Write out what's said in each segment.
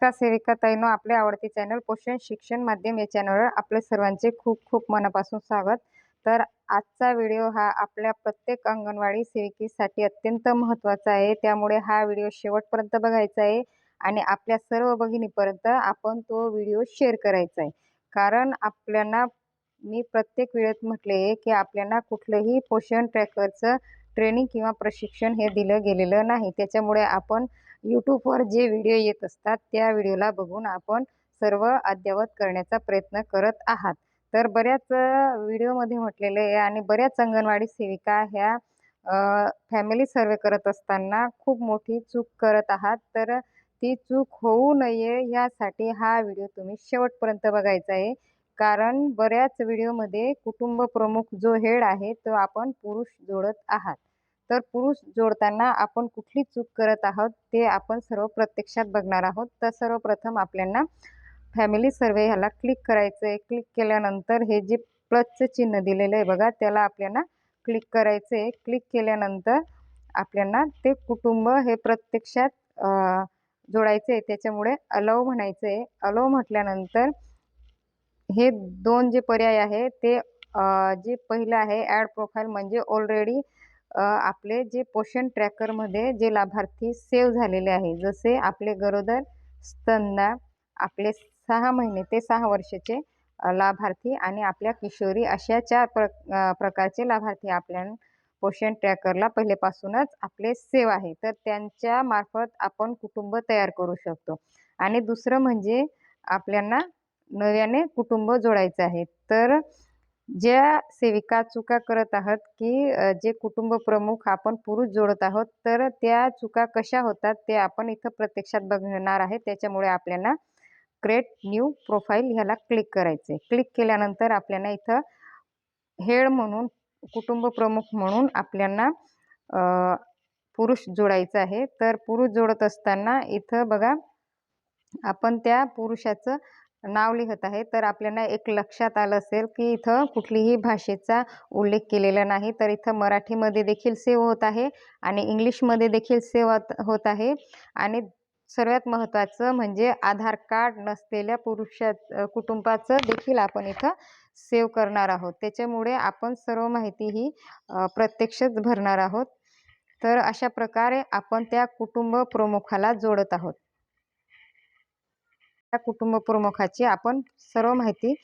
नमस्कार सेविका ताईनो आपले आवडते चॅनल पोषण शिक्षण माध्यम या चॅनलवर आपले सर्वांचे खूप खूप मनापासून स्वागत. तर आजचा व्हिडिओ हा आपल्या प्रत्येक अंगणवाडी सेविकेसाठी अत्यंत महत्त्वाचा आहे. त्यामुळे हा व्हिडिओ शेवटपर्यंत बघायचा आहे आणि आपल्या सर्व भगिनीपर्यंत आपण तो व्हिडिओ शेअर करायचा आहे. कारण आपल्याला मी प्रत्येक वेळेत म्हटले आहे की आपल्याला कुठलंही पोषण ट्रॅकरचं ट्रेनिंग किंवा प्रशिक्षण हे दिलं गेलेलं नाही. त्याच्यामुळे आपण यूट्यूबवर जे व्हिडिओ येत असतात त्या व्हिडिओला बघून आपण सर्व अद्ययावत करण्याचा प्रयत्न करत आहात. तर बऱ्याच व्हिडिओमध्ये म्हटलेलं आहे आणि बऱ्याच अंगणवाडी सेविका ह्या फॅमिली सर्वे करत असताना खूप मोठी चूक करत आहात. तर ती चूक होऊ नये यासाठी हा व्हिडिओ तुम्ही शेवटपर्यंत बघायचा आहे. कारण बऱ्याच व्हिडिओमध्ये कुटुंब प्रमुख जो हेड आहे तो आपण पुरुष जोडत आहात. तर पुरुष जोडताना आपण कुठली चूक करत आहोत ते आपण सर्व प्रत्यक्षात बघणार आहोत. तर सर्वप्रथम आपल्याला फॅमिली सर्वे ह्याला क्लिक करायचं आहे क्लिक केल्यानंतर हे जे प्लसचं चिन्ह दिलेलं आहे बघा त्याला आपल्याला क्लिक करायचं आहे क्लिक केल्यानंतर आपल्याला ते कुटुंब हे प्रत्यक्षात जोडायचं आहे त्याच्यामुळे अलव म्हणायचं आहे अलव म्हटल्यानंतर हे दोन जे पर्याय आहे ते जे पहिलं आहे ॲड प्रोफाईल म्हणजे ऑलरेडी आपले जे पोषण ट्रॅकरमध्ये जे लाभार्थी सेव्ह झालेले आहे जसे आपले गरोदर स्तनदा आपले सहा महिने ते सहा वर्षाचे लाभार्थी आणि आपल्या किशोरी अशा चार प्र प्रकारचे लाभार्थी आपल्या पोषण ट्रॅकरला पहिलेपासूनच आपले सेव आहे. तर त्यांच्या मार्फत आपण कुटुंब तयार करू शकतो. आणि दुसरं म्हणजे आपल्याला नव्याने कुटुंब जोडायचं आहे. तर ज्या सेविका चुका करत आहात की जे कुटुंब प्रमुख आपण पुरुष जोडत आहोत तर त्या चुका कशा होतात ते आपण इथं प्रत्यक्षात बघणार आहे. त्याच्यामुळे आपल्याला क्रिएट न्यू प्रोफाईल ह्याला क्लिक करायचे क्लिक केल्यानंतर आपल्याला इथं हेड म्हणून कुटुंब प्रमुख म्हणून आपल्याला पुरुष जोडायचं आहे. तर पुरुष जोडत असताना इथं बघा आपण त्या पुरुषाचं नाव लिहत आहे. तर आपल्याला एक लक्षात आलं असेल की इथं कुठलीही भाषेचा उल्लेख केलेला नाही. तर इथं मराठीमध्ये देखील सेव होत आहे आणि इंग्लिशमध्ये देखील सेव होत आहे. आणि सर्वात महत्त्वाचं म्हणजे आधार कार्ड नसलेल्या पुरुषा कुटुंबाचं देखील आपण इथं सेव्ह करणार आहोत. त्याच्यामुळे आपण सर्व माहिती ही प्रत्यक्षच भरणार आहोत. तर अशा प्रकारे आपण त्या कुटुंब प्रमुखाला जोडत आहोत. त्या कुटुंब प्रमुखाची आपण सर्व माहिती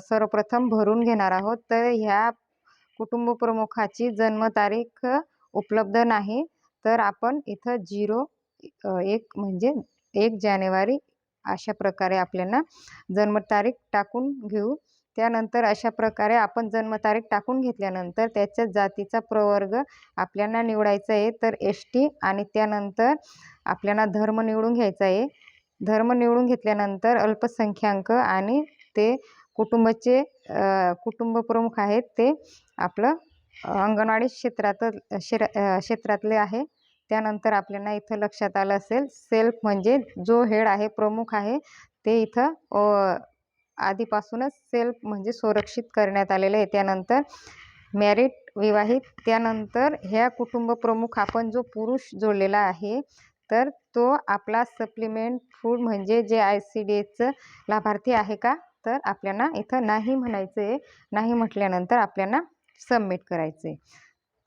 सर्वप्रथम भरून घेणार आहोत. तर ह्या कुटुंब प्रमुखाची जन्मतारीख उपलब्ध नाही. तर आपण इथं झिरो एक म्हणजे एक जानेवारी अशा प्रकारे आपल्याला जन्मतारीख टाकून घेऊ. त्यानंतर अशा प्रकारे आपण जन्मतारीख टाकून घेतल्यानंतर त्याच्या जातीचा प्रवर्ग आपल्याला निवडायचा आहे. तर एस टी आणि त्यानंतर आपल्याला धर्म निवडून घ्यायचा आहे. धर्म निवडून घेतल्यानंतर अल्पसंख्याक आणि ते कुटुंबाचे कुटुंब प्रमुख आहेत ते आपलं अंगणवाडी क्षेत्रात शेर क्षेत्रातले आहे. त्यानंतर आपल्याला इथं लक्षात आलं असेल सेल्फ म्हणजे जो हेड आहे प्रमुख आहे ते इथं आधीपासूनच सेल्फ म्हणजे सुरक्षित करण्यात आलेलं आहे. त्यानंतर मॅरिट विवाहित त्यानंतर ह्या कुटुंब प्रमुख आपण जो पुरुष जोडलेला आहे तर तो आपला सप्लिमेंट फूड म्हणजे जे आय सी डी एचं लाभार्थी आहे का? तर आपल्याला इथं नाही म्हणायचं आहे नाही म्हटल्यानंतर आपल्याला सबमिट करायचं आहे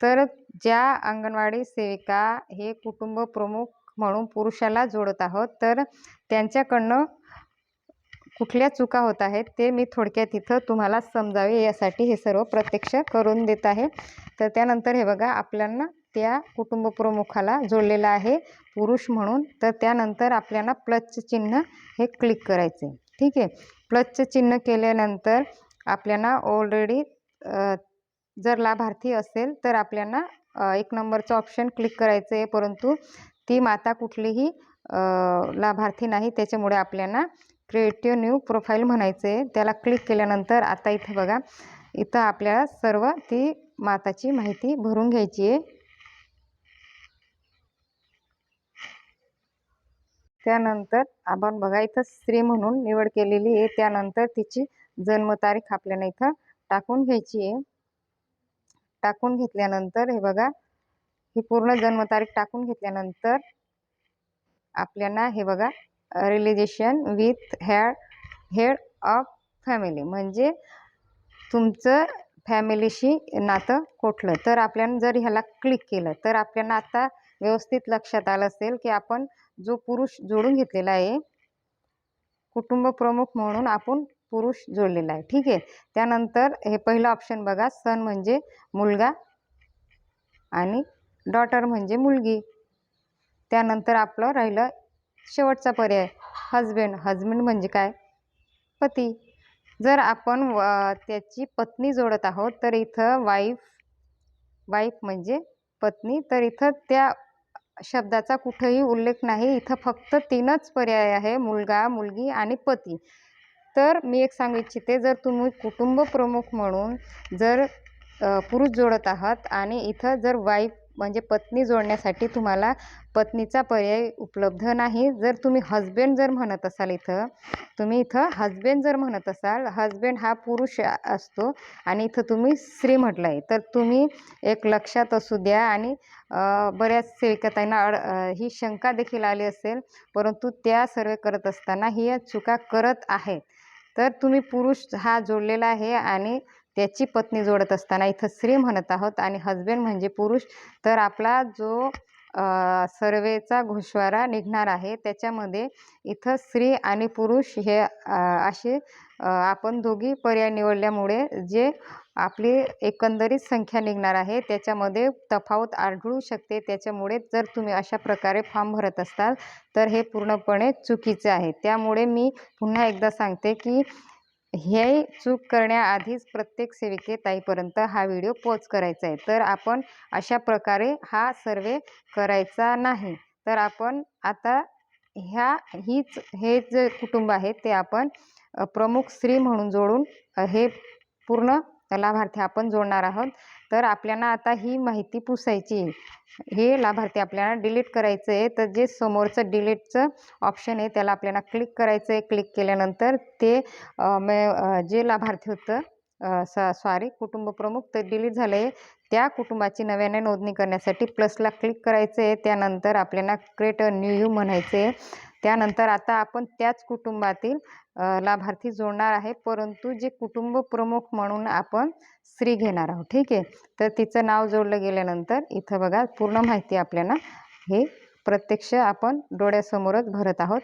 तर ज्या अंगणवाडी सेविका हे कुटुंब प्रमुख म्हणून पुरुषाला जोडत आहोत तर त्यांच्याकडनं कुठल्या चुका होत आहेत ते मी थोडक्यात इथं तुम्हाला समजावे यासाठी हे सर्व प्रत्यक्ष करून देत आहे. तर त्यानंतर हे बघा आपल्याला त्या कुटुंबप्रमुखाला जोडलेला आहे पुरुष म्हणून. तर त्यानंतर आपल्याला प्लसचं चिन्ह हे क्लिक करायचे. ठीक आहे? प्लसचं चिन्ह केल्यानंतर आपल्याला ऑलरेडी जर लाभार्थी असेल तर आपल्याला एक नंबरचं ऑप्शन क्लिक करायचं आहे. परंतु ती माता कुठलीही लाभार्थी नाही. त्याच्यामुळे आपल्याला क्रिएटिव्ह न्यू प्रोफाईल म्हणायचं आहे. त्याला क्लिक केल्यानंतर आता इथं बघा इथं आपल्याला सर्व ती माताची माहिती भरून घ्यायची आहे. त्यानंतर आपण बघा इथं स्त्री म्हणून निवड केलेली आहे. त्यानंतर तिची जन्मतारीख आपल्याला इथं टाकून घ्यायची आहे. टाकून घेतल्यानंतर हे बघा ही पूर्ण जन्मतारीख टाकून घेतल्यानंतर आपल्याला हे बघा relation with had head of family म्हणजे तुमचं फॅमिलीशी नातं कुठलं? तर आपल्यानं जर ह्याला क्लिक केलं तर आपल्याला आता व्यवस्थित लक्षात आलं असेल की आपण जो पुरुष जोडून घेतलेला आहे कुटुंब प्रमुख म्हणून आपण पुरुष जोडलेला आहे. ठीक आहे? त्यानंतर हे पहिलं ऑप्शन बघा. सन म्हणजे मुलगा आणि डॉटर म्हणजे मुलगी. त्यानंतर आपलं राहिलं शेवटचा पर्याय. हजबेंड हजबंड म्हणजे काय? पती. जर आपण व- त्याची पत्नी जोडत आहोत तर इथं वाईफ वाईफ म्हणजे पत्नी. तर इथं त्या शब्दाचा कुठेही उल्लेख नाही. इथं फक्त तीनच पर्याय आहे मुलगा मुलगी आणि पती. तर मी एक सांगू इच्छिते जर तुम्ही कुटुंब प्रमुख म्हणून जर पुरुष जोडत आहात आणि इथं जर वाईफ म्हणजे पत्नी जोडण्यासाठी तुम्हाला पत्नीचा पर्याय उपलब्ध नाही. जर तुम्ही हजबेंड जर म्हणत असाल इथं तुम्ही इथं हजबेंड जर म्हणत असाल हजबेंड हा पुरुष असतो आणि इथं तुम्ही स्त्री म्हटलं आहे तर तुम्ही एक लक्षात असू द्या आणि बऱ्याच सेविकाताईंना अड ही शंका देखील आली असेल परंतु त्या सर्व करत असताना ही या चुका करत आहेत तर तुम्ही पुरुष हा जोडलेला आहे आणि त्याची पत्नी जोडत असताना इथं स्त्री म्हणत आहोत आणि हजबेंड म्हणजे पुरुष. तर आपला जो सर्वेचा घोषवारा निघणार आहे त्याच्यामध्ये इथं स्त्री आणि पुरुष हे असे आपण दोघी पर्याय निवडल्यामुळे जे आपली एकंदरीत संख्या निघणार आहे त्याच्यामध्ये तफावत आढळू शकते. त्याच्यामुळे जर तुम्ही अशा प्रकारे फॉर्म भरत असाल तर हे पूर्णपणे चुकीचे आहे. त्यामुळे मी पुन्हा एकदा सांगते की हे चूक करण्याआधीच प्रत्येक सेविके ताईपर्यंत हा व्हिडिओ पोच करायचा आहे तर आपण अशा प्रकारे हा सर्वे करायचा नाही. तर आपण आता ह्या हीच हे जे कुटुंब आहे ते आपण प्रमुख स्त्री म्हणून जोडून हे पूर्ण लाभार्थी आपण जोडणार आहोत. तर आपल्याला आता ही माहिती पुसायची हे लाभार्थी आपल्याला डिलीट करायचं आहे. तर जे समोरचं डिलीटचं ऑप्शन आहे त्याला आपल्याला क्लिक करायचं आहे. क्लिक केल्यानंतर ते जे लाभार्थी होतं स सॉरी कुटुंब प्रमुख तर डिलीट झालं आहे त्या कुटुंबाची नव्याने नोंदणी करण्यासाठी प्लसला क्लिक करायचं आहे. त्यानंतर आपल्याला क्रिएट अ न्यू यू म्हणायचं आहे. त्यानंतर आता आपण त्याच कुटुंबातील लाभार्थी जोडणार आहे. परंतु जे कुटुंब प्रमुख म्हणून आपण स्त्री घेणार आहोत. ठीक आहे? तर तिचं नाव जोडलं गेल्यानंतर इथं बघा पूर्ण माहिती आपल्याला हे प्रत्यक्ष आपण डोळ्यासमोरच भरत आहोत.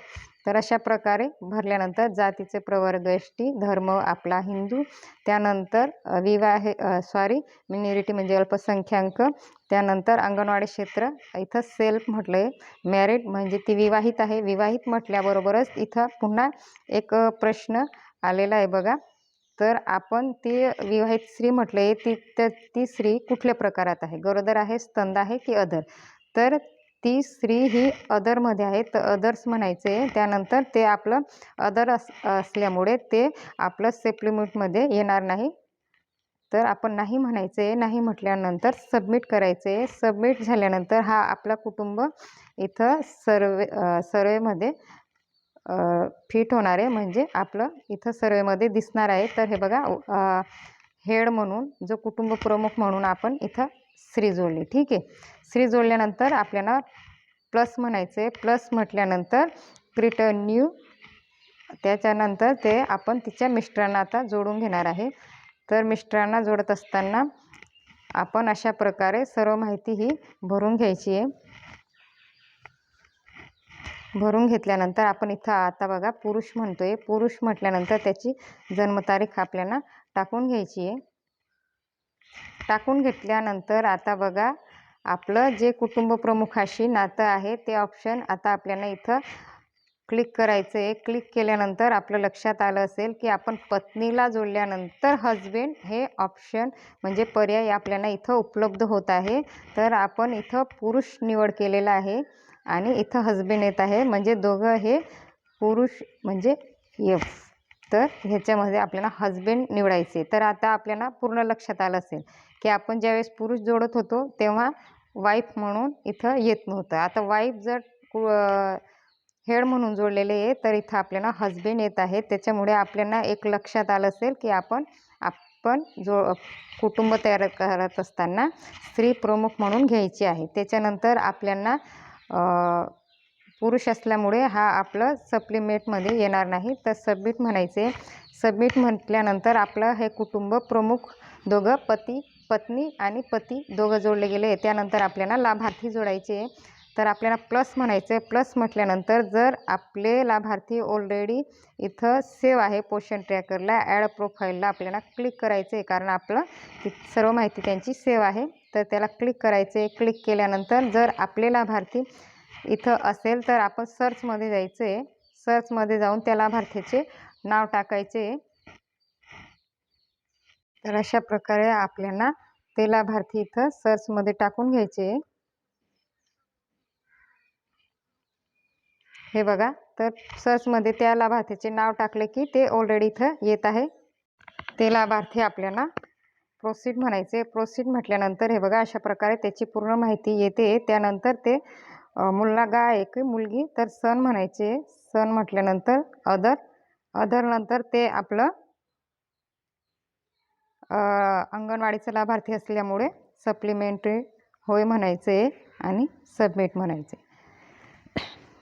तर अशा प्रकारे भरल्यानंतर जातीचे प्रवर्ग एष्टी धर्म आपला हिंदू त्यानंतर विवाह सॉरी मिनिरिटी म्हणजे अल्पसंख्याक त्यानंतर अंगणवाडी क्षेत्र इथं सेल्फ म्हटलं आहे मॅरिड म्हणजे ती विवाहित आहे. विवाहित म्हटल्याबरोबरच इथं पुन्हा एक प्रश्न आलेला आहे बघा. तर आपण ती विवाहित स्त्री म्हटले ती तर ती स्त्री कुठल्या प्रकारात आहे? गरोदर आहे स्तंद आहे की अदर तर ती स्त्री ही अदरमध्ये आहे तर अदर्स म्हणायचं. आहे त्यानंतर ते आपलं अदर अस असल्यामुळे ते आपलं सेप्लिमेंटमध्ये येणार नाही. तर आपण नाही म्हणायचं आहे नाही म्हटल्यानंतर सबमिट करायचं. आहे सबमिट झाल्यानंतर हा आपला कुटुंब इथं सर्वे सर्वेमध्ये फिट होणार आहे. म्हणजे आपलं इथं सर्वेमध्ये दिसणार आहे. तर हे बघा हेड म्हणून जो कुटुंब प्रमुख म्हणून आपण इथं स्त्री जोडली. ठीक आहे? स्त्री जोडल्यानंतर आपल्याला प्लस म्हणायचं आहे प्लस म्हटल्यानंतर रिटर्न न्यू त्याच्यानंतर ते आपण तिच्या मिस्टरांना आता जोडून घेणार आहे. तर मिस्टरांना जोडत असताना आपण अशा प्रकारे सर्व माहिती ही भरून घ्यायची आहे. भरून घेतल्यानंतर आपण इथं आता बघा पुरुष म्हणतो आहे पुरुष म्हटल्यानंतर त्याची जन्मतारीख आपल्याला टाकून घ्यायची आहे. टाकून घेतल्यानंतर आता बघा आपलं जे कुटुंब प्रमुखाशी नातं आहे ते ऑप्शन आता आपल्याला इथं क्लिक करायचं आहे. क्लिक केल्यानंतर आपलं लक्षात आलं असेल की आपण पत्नीला जोडल्यानंतर हजबेंड हे ऑप्शन म्हणजे पर्याय आपल्याला इथं उपलब्ध होत आहे. तर आपण इथं पुरुष निवड केलेला आहे आणि इथं हजबेंड येत आहे. म्हणजे दोघं हे पुरुष म्हणजे यफ तर ह्याच्यामध्ये आपल्याला हजबेंड निवडायचे. तर आता आपल्याला पूर्ण लक्षात आलं असेल. की आपण ज्यावेळेस पुरुष जोडत होतो तेव्हा वाईफ म्हणून इथं येत नव्हतं. आता वाईफ जर कु हेड म्हणून जोडलेले आहे तर इथं आपल्याला हजबेंड येत आहे. त्याच्यामुळे आपल्याला एक लक्षात आलं असेल की आपण आपण जो कुटुंब तयार करत असताना स्त्री प्रमुख म्हणून घ्यायची आहे. त्याच्यानंतर आपल्याला पुरुष असल्यामुळे हा आपलं सप्लिमेंटमध्ये येणार नाही. तर सबमिट म्हणायचे. सबमिट म्हटल्यानंतर आपलं हे कुटुंब प्रमुख दोघं पती पत्नी आणि पती दोघं जोडले गेले. त्यानंतर आपल्याला लाभार्थी जोडायचे. तर आपल्याला प्लस म्हणायचं आहे प्लस म्हटल्यानंतर जर आपले लाभार्थी ऑलरेडी इथं सेव आहे पोषण ट्रॅकरला ॲड प्रोफाईलला आपल्याला क्लिक करायचं आहे कारण आपलं ती सर्व माहिती त्यांची सेव आहे. तर त्याला क्लिक करायचं आहे क्लिक केल्यानंतर जर आपले लाभार्थी इथं असेल तर आपण सर्चमध्ये जायचं आहे सर्चमध्ये जाऊन त्या लाभार्थीचे नाव टाकायचे. तर अशा प्रकारे आपल्याला ते लाभार्थी इथं सर्चमध्ये टाकून घ्यायचे. हे बघा तर सर्चमध्ये त्या लाभार्थीचे नाव टाकले की ते ऑलरेडी इथं येत आहे. ते लाभार्थी आपल्याला प्रोसीड म्हणायचे. प्रोसीड म्हटल्यानंतर हे बघा अशा प्रकारे त्याची पूर्ण माहिती येते. त्यानंतर ते मुलगा एक मुलगी तर सण म्हणायचे. सण म्हटल्यानंतर अदर अदरनंतर ते आपलं अंगणवाडीचं लाभार्थी असल्यामुळे सप्लिमेंटरी होय म्हणायचे आणि सबमिट म्हणायचे.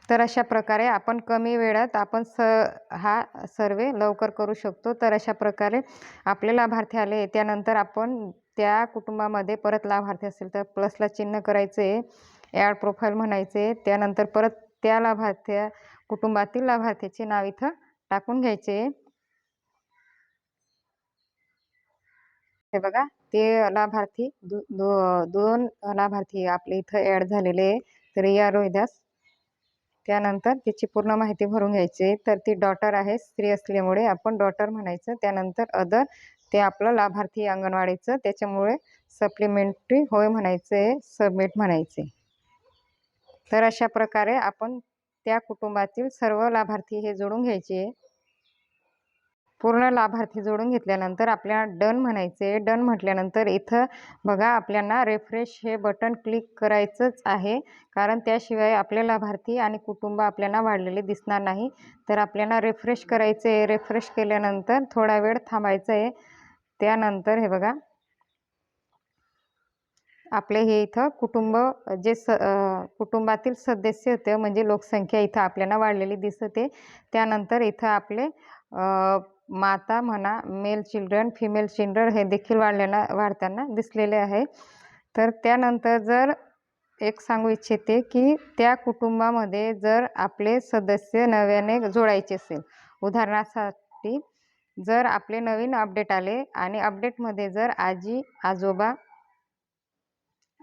तर अशा प्रकारे आपण कमी वेळात आपण स हा सर्वे लवकर करू शकतो. तर अशा प्रकारे आपले लाभार्थी आले त्यानंतर आपण त्या कुटुंबामध्ये परत लाभार्थी असेल तर प्लसला चिन्ह करायचे ॲड प्रोफाईल म्हणायचे त्यानंतर परत त्या लाभार्थ्या कुटुंबातील लाभार्थ्याचे नाव इथं टाकून घ्यायचे. हे बघा ते लाभार्थी दो, दो दोन लाभार्थी आपले इथं ॲड झालेले तर या रोहिदास त्यानंतर तिची पूर्ण माहिती भरून घ्यायची तर ती डॉटर आहे स्त्री असल्यामुळे आपण डॉटर म्हणायचं. त्यानंतर अदर ते आपलं लाभार्थी अंगणवाडीचं. त्याच्यामुळे सप्लिमेंटरी होय म्हणायचं आहे सबमिट म्हणायचे तर अशा प्रकारे आपण त्या कुटुंबातील सर्व लाभार्थी हे जोडून घ्यायचे पूर्ण लाभार्थी जोडून घेतल्यानंतर आपल्याला डन म्हणायचे. डन म्हटल्यानंतर इथं बघा आपल्याला रेफ्रेश हे बटन क्लिक करायचंच आहे. कारण त्याशिवाय आपले लाभार्थी आणि कुटुंब आपल्याला वाढलेले दिसणार नाही. तर आपल्याला रेफ्रेश करायचं आहे रेफ्रेश केल्यानंतर थोडा वेळ थांबायचं आहे त्यानंतर हे बघा. आपले हे इथं कुटुंब जे स कुटुंबातील सदस्य होते म्हणजे लोकसंख्या इथं आपल्याला वाढलेली दिसते. त्यानंतर इथं आपले माता म्हणा मेल चिल्ड्रन फिमेल चिल्ड्रन हे देखील वाढलेला वाढताना दिसलेले आहे. तर त्यानंतर जर एक सांगू इच्छिते की त्या कुटुंबामध्ये जर आपले सदस्य नव्याने जोडायचे असेल. उदाहरणासाठी जर आपले नवीन अपडेट आले आणि अपडेटमध्ये जर आजी आजोबा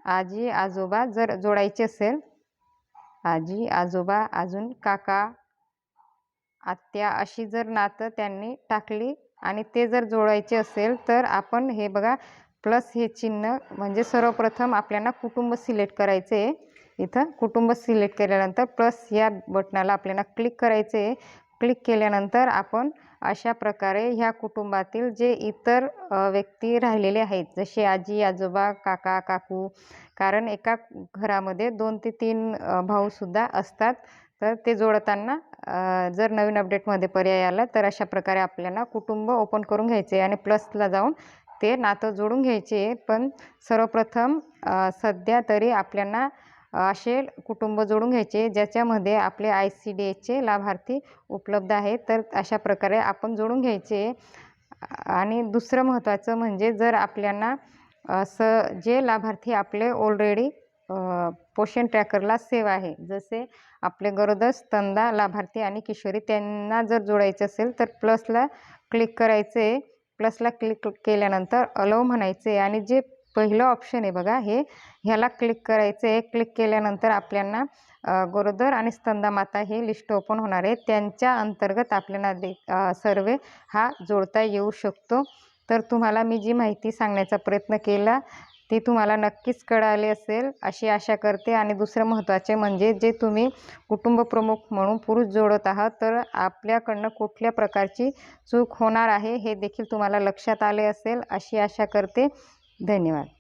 आजी आजोबा जर जोडायचे असेल आजी आजोबा अजून काका आत्या अशी जर नातं त्यांनी टाकली आणि ते जर जोडायचे असेल तर आपण हे बघा प्लस हे चिन्ह म्हणजे सर्वप्रथम आपल्याला कुटुंब सिलेक्ट करायचे. आहे इथं कुटुंब सिलेक्ट केल्यानंतर प्लस या बटनाला आपल्याला क्लिक करायचे. आहे क्लिक केल्यानंतर आपण अशा प्रकारे ह्या कुटुंबातील जे इतर व्यक्ती राहिलेले आहेत जसे आजी आजोबा काका काकू कारण एका घरामध्ये दोन ते तीन भाऊसुद्धा असतात. तर ते जोडताना जर नवीन अपडेटमध्ये पर्याय आला तर अशा प्रकारे आपल्याला कुटुंब ओपन करून घ्यायचे आणि प्लसला जाऊन ते नातं जोडून घ्यायचे पण सर्वप्रथम सध्या तरी आपल्याला असे कुटुंब जोडून घ्यायचे ज्याच्यामध्ये आपले आय सी डी एचे लाभार्थी उपलब्ध आहेत. तर अशा प्रकारे आपण जोडून घ्यायचे आणि दुसरं महत्त्वाचं म्हणजे जर आपल्याला स जे लाभार्थी आपले ऑलरेडी पोषण ट्रॅकरला सेव आहे. जसे आपले गरोदर स्तंदा लाभार्थी आणि किशोरी त्यांना जर जोडायचे असेल तर प्लसला क्लिक करायचे. प्लसला क्लिक केल्यानंतर अलाव म्हणायचे आणि जे पहिलं ऑप्शन आहे बघा हे ह्याला क्लिक करायचं. आहे क्लिक केल्यानंतर आपल्याला गरोदर आणि स्तंदा माता हे लिस्ट ओपन होणार आहे. त्यांच्या अंतर्गत आपल्याला दे सर्वे हा जोडता येऊ शकतो. तर तुम्हाला मी जी माहिती सांगण्याचा प्रयत्न केला ते तुम्हाला नक्कीच कळाली असेल अशी आशा करते. आणि दुसरं महत्त्वाचे म्हणजे जे तुम्ही कुटुंब प्रमुख म्हणून पुरुष जोडत आहात तर आपल्याकडनं कुठल्या प्रकारची चूक होणार आहे हे देखील तुम्हाला लक्षात आले असेल अशी आशा करते. धन्यवाद.